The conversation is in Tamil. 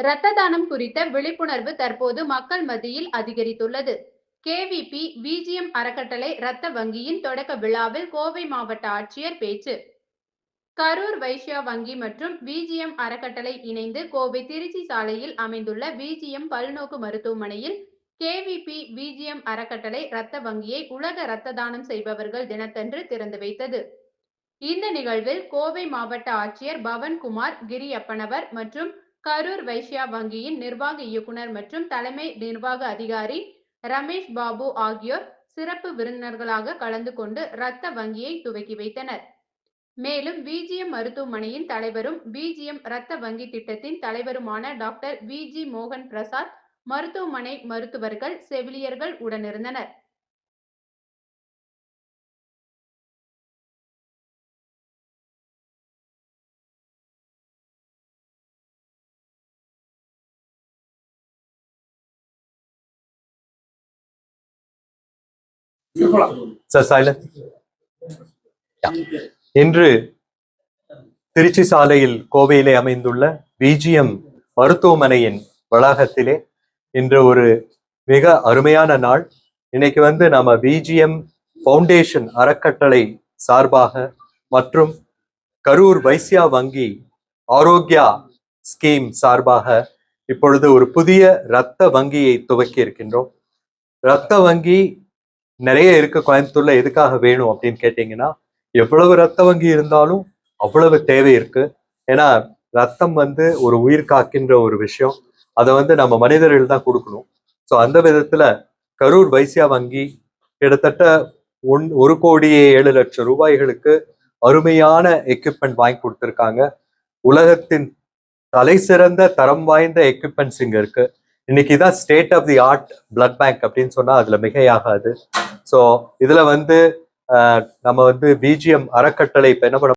இரத்த தானம் குறித்த விழிப்புணர்வு தற்போது மக்கள் மத்தியில் அதிகரித்துள்ளது. கேவிபி விஜிஎம் அறக்கட்டளை இரத்த வங்கியின் தொடக்க விழாவில் கோவை மாவட்ட ஆட்சியர் பேச்சு. கரூர் வைஷ்யா வங்கி மற்றும் விஜிஎம் அறக்கட்டளை இணைந்து கோவை திருச்சி சாலையில் அமைந்துள்ள விஜிஎம் பல்நோக்கு மருத்துவமனையில் கேவிபி விஜிஎம் அறக்கட்டளை இரத்த வங்கியை உலக இரத்த தானம் செய்பவர்கள் தினத்தன்று திறந்து வைத்தது. இந்த நிகழ்வில் கோவை மாவட்ட ஆட்சியர் பவன்குமார் கிரியப்பனவர் மற்றும் கரூர் வைஷ்யா வங்கியின் நிர்வாக இயக்குனர் மற்றும் தலைமை நிர்வாக அதிகாரி ரமேஷ் பாபு ஆகியோர் சிறப்பு விருந்தினர்களாக கலந்து கொண்டு இரத்த வங்கியை துவக்கி வைத்தனர். மேலும் விஜிஎம் மருத்துவமனையின் தலைவரும் பிஜிஎம் இரத்த வங்கி திட்டத்தின் தலைவருமான டாக்டர் விஜி மோகன் பிரசாத் மருத்துவமனை மருத்துவர்கள் செவிலியர்கள் உடனிருந்தனர். சார் சைலன் இன்று திருச்சி சாலையில் கோவையிலே அமைந்துள்ள பிஜிஎம் மருத்துவமனையின் வளாகத்திலே இன்று ஒரு மிக அருமையான நாள். இன்னைக்கு வந்து நம்ம பிஜிஎம் ஃபவுண்டேஷன் அறக்கட்டளை சார்பாக மற்றும் கரூர் வைசியா வங்கி ஆரோக்கியா ஸ்கீம் சார்பாக இப்பொழுது ஒரு புதிய இரத்த வங்கியை துவக்கி இருக்கின்றோம் இரத்த வங்கி நிறைய இருக்க கோயம்புத்தூர்ல எதுக்காக வேணும் அப்படின்னு கேட்டீங்கன்னா எவ்வளவு ரத்த வங்கி இருந்தாலும் அவ்வளவு தேவை இருக்கு. ஏன்னா ரத்தம் வந்து ஒரு உயிர் காக்கின்ற ஒரு விஷயம். அதை வந்து நம்ம மனிதர்கள் தான் கொடுக்கணும். ஸோ அந்த விதத்துல கரூர் வைசியா வங்கி கிட்டத்தட்ட ஒன் ஒரு கோடியே ஏழு லட்சம் ரூபாய்களுக்கு அருமையான எக்யூப்மெண்ட் வாங்கி கொடுத்துருக்காங்க. உலகத்தின் தலை சிறந்த தரம் வாய்ந்த எக்யூப்மெண்ட்ஸ் இங்க இருக்கு. இன்னைக்கு தான் state of the art blood bank அப்படின்னு சொன்னா அதுல மிகையாகாது. ஸோ இதுல வந்து நம்ம வந்து பிஜிஎம் அறக்கட்டளை இப்ப என்ன பண்ண